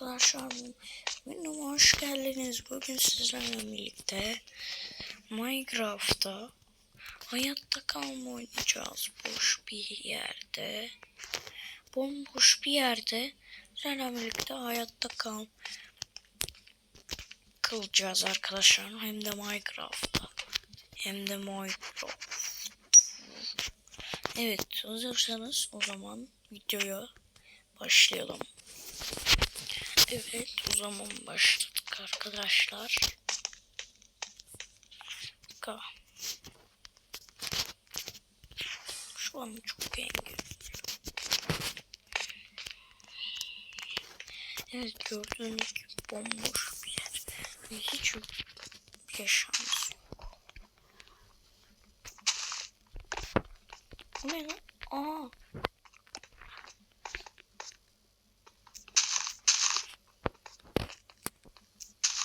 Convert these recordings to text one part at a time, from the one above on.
arkadaşlar. Benim hoş geldiniz. Bugün sizlerle birlikte Minecraft'ta hayatta kalma oynayacağız. Boş bir yerde. Bomboş bir yerde sizlerle birlikte hayatta kal kalacağız arkadaşlar. Hem de Minecraft'ta. Hem de Minecraft. Evet hazırsanız o zaman videoya başlayalım. Evet o zaman başladık arkadaşlar. Ka. Şu an çok engel. Evet gördüğünüz gibi bomboş bir yer. Hiç yaşamız yok. Bu ne lan? Aa.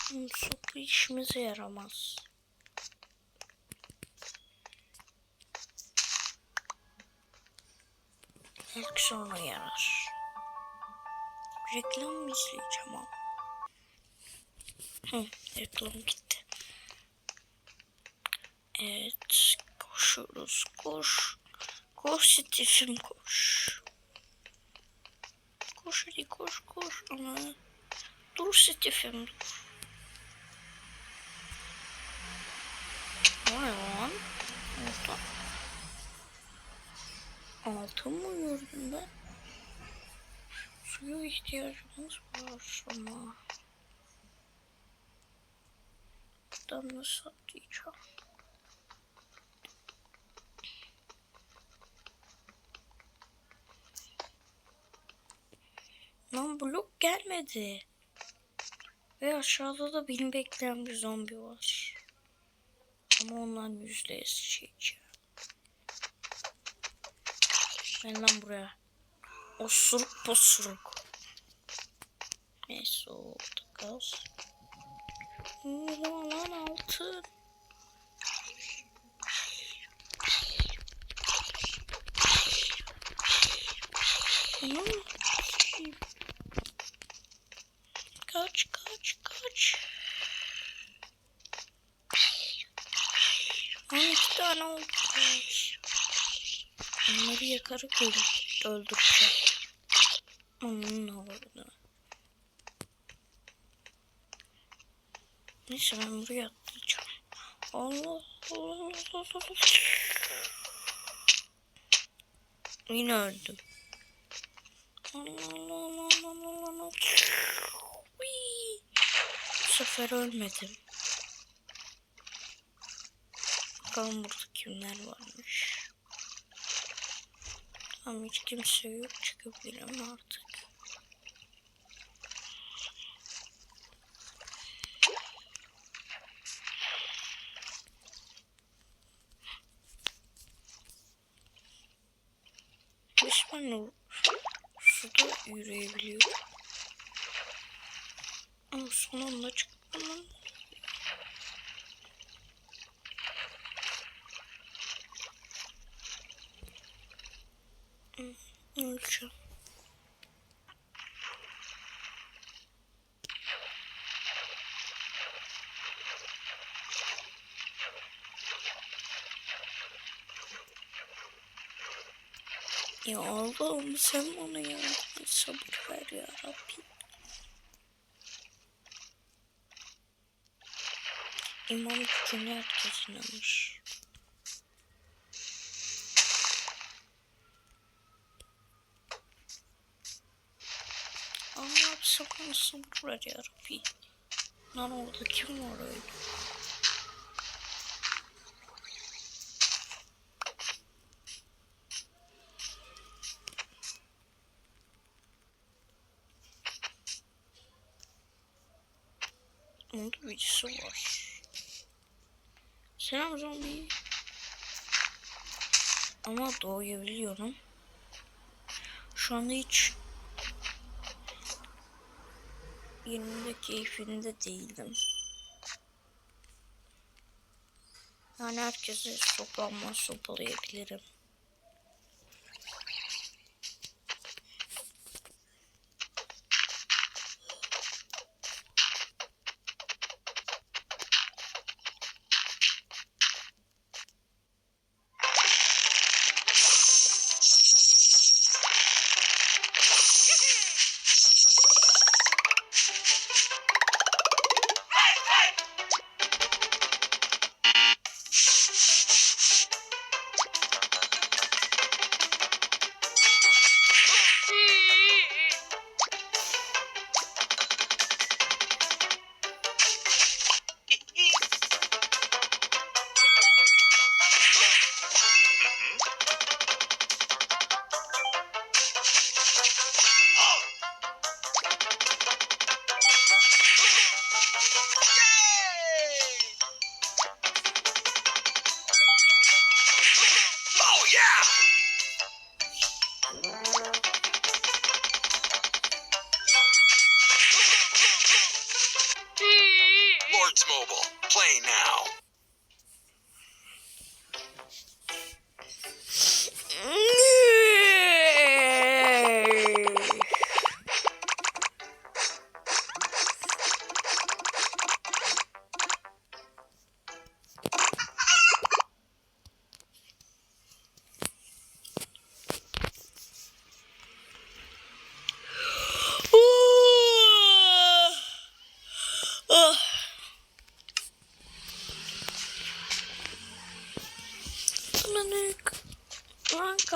Hmm, Su bu işimize yaramaz. Belki sonra yarar. Reklam mı izleyeceğim ama? Hı, reklam gitti. Evet, koşuyoruz, koş. Koş Steve'im koş. Koş hadi koş koş ama. Dur Steve'im dur. Ne lan? Orada. Altın mı gördüm ben? Suya ihtiyacımız var ama. Buradan nasıl atlayacağım? Lan blok gelmedi. Ve aşağıda da beni bekleyen bir zombi var. Ama ondan yüzde yüz çekeceğim. Gel lan buraya. Osuruk posuruk. Da kalsın. Oo, Lan altın. Anam. Kaç kaç kaç. 12 tane oldu. Kaç. Öl- öldüreceğim. Onun avradını. Neyse ben buraya atlayacağım. Allah Allah Allah Allah. Yine öldüm. Allah Allah Allah Allah Allah. Bu sefer ölmedim. Bakalım burada kimler varmış. Tamam hiç kimse yok çıkabilirim artık. Resmen suda yürüyebiliyor. Ama sonunda çıktım lan. Öleceğim. Ya Allah'ım sen bana et sabır ver ya Rabbi. İmam gücüne herkes inanır. Bana sabır ver ya Rabbi. Lan orada kim var öyle? Onda birisi var. Selam zombi. Ama doğuyabiliyorum. Şu anda hiç yerinde keyfinde değilim. Yani herkese soplanma sopalayabilirim.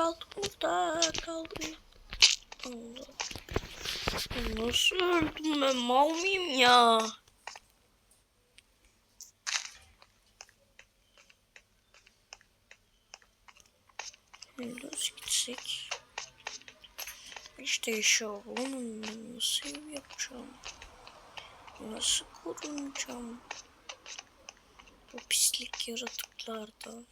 Lan kaldım burada. Kaldım. Allah. Nasıl öldüm ben? Mal mıyım ya? Windows gitsek. İşte eşyalarımı nasıl ev yapacağım? Nasıl korunacağım? Bu pislik yaratıklardan.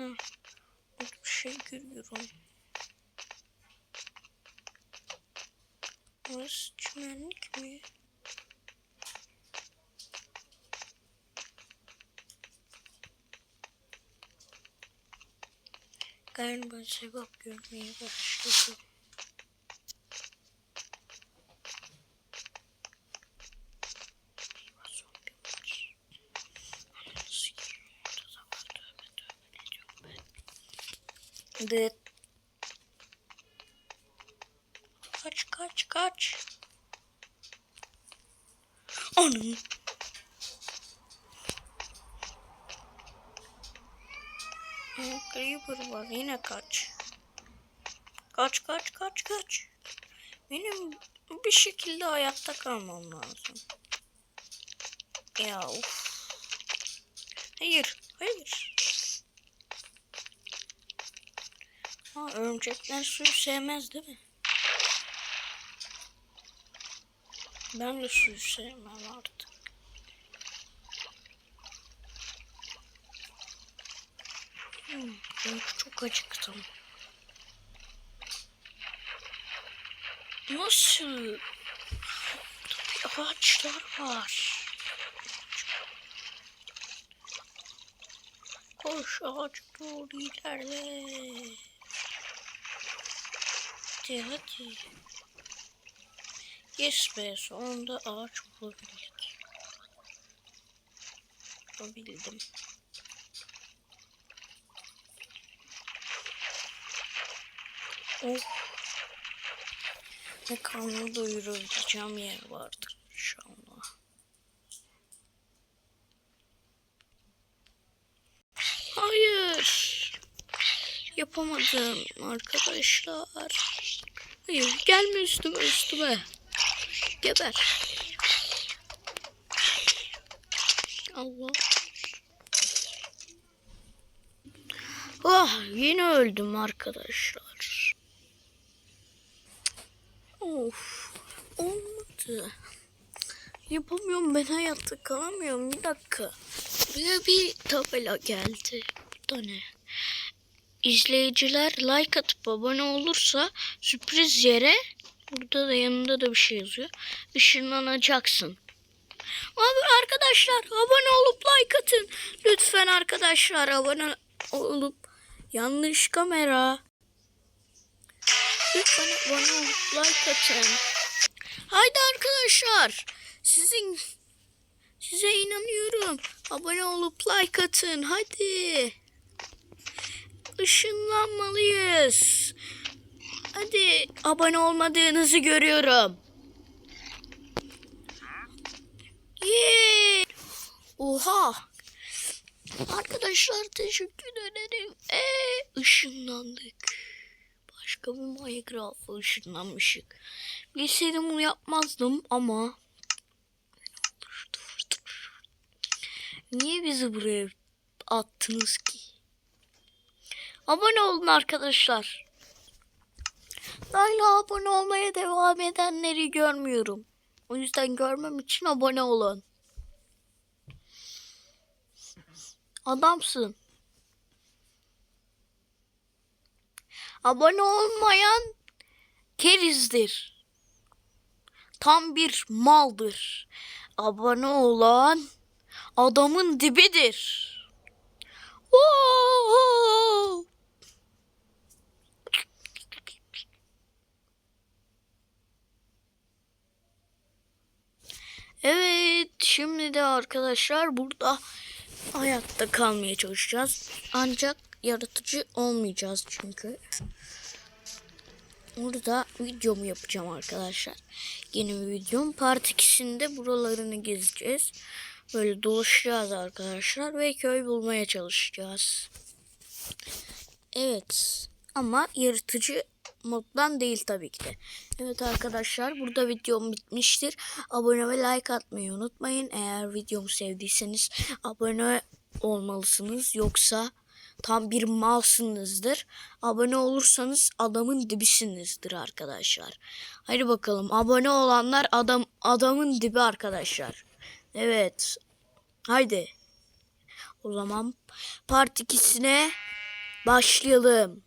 Orada bir şey görüyorum. Orası çimenlik mi? Galiba sevap görmeye başladım. Zombi var. Nasıl giriyor? Orada da var. Tövbe tövbe ne diyorum ben. Dıt. Kaç kaç kaç. Hı, Creeper var yine kaç. Kaç kaç kaç kaç. Benim bir şekilde hayatta kalmam lazım. Ya of. Hayır hayır. Ha örümcekler suyu sevmez değil mi? Ben de suyu sevmem artık. Hmm, ben çok acıktım. Nasıl? Bir ağaçlar var. Koş ağaç doğru ilerle. Hadi hadi. Yes be sonunda ağaç bulabildik. Bulabildim. Oh. Ne karnımı doyurabileceğim yer vardır inşallah. Hayır. Yapamadım arkadaşlar. Hayır gelme üstüme üstüme. Geber. Allah. Ah yine öldüm arkadaşlar. Of olmadı. Yapamıyorum ben hayatta kalamıyorum bir dakika. Buraya bir tabela geldi. Bu da ne? İzleyiciler like atıp abone olursa sürpriz yere burada da yanında da bir şey yazıyor. Işınlanacaksın. Abi arkadaşlar abone olup like atın. Lütfen arkadaşlar abone olup yanlış kamera. Lütfen abone olup like atın. Haydi arkadaşlar. Sizin size inanıyorum. Abone olup like atın. Hadi. Işınlanmalıyız. Hadi abone olmadığınızı görüyorum. Yee. Oha. Arkadaşlar teşekkür ederim. Ee, ışınlandık. Başka bir Minecraft'a ışınlanmışık. Bilseydim bunu yapmazdım ama Niye bizi buraya attınız ki? Abone olun arkadaşlar. Hala abone olmaya devam edenleri görmüyorum. O yüzden görmem için abone olun. Adamsın. Abone olmayan kerizdir. tam bir maldır. Abone olan adamın dibidir. Wow! Evet, şimdi de arkadaşlar burada hayatta kalmaya çalışacağız. Ancak yaratıcı olmayacağız çünkü. Burada videomu yapacağım arkadaşlar. Yeni bir videom. Part 2'sinde buralarını gezeceğiz. Böyle dolaşacağız arkadaşlar ve köy bulmaya çalışacağız. Evet. Ama yaratıcı moddan değil tabii ki de. Evet arkadaşlar burada videom bitmiştir. Abone ve like atmayı unutmayın. Eğer videomu sevdiyseniz abone olmalısınız. Yoksa tam bir malsınızdır. Abone olursanız adamın dibisinizdir arkadaşlar. Hadi bakalım abone olanlar adam adamın dibi arkadaşlar. Evet. Haydi. O zaman part 2'sine başlayalım.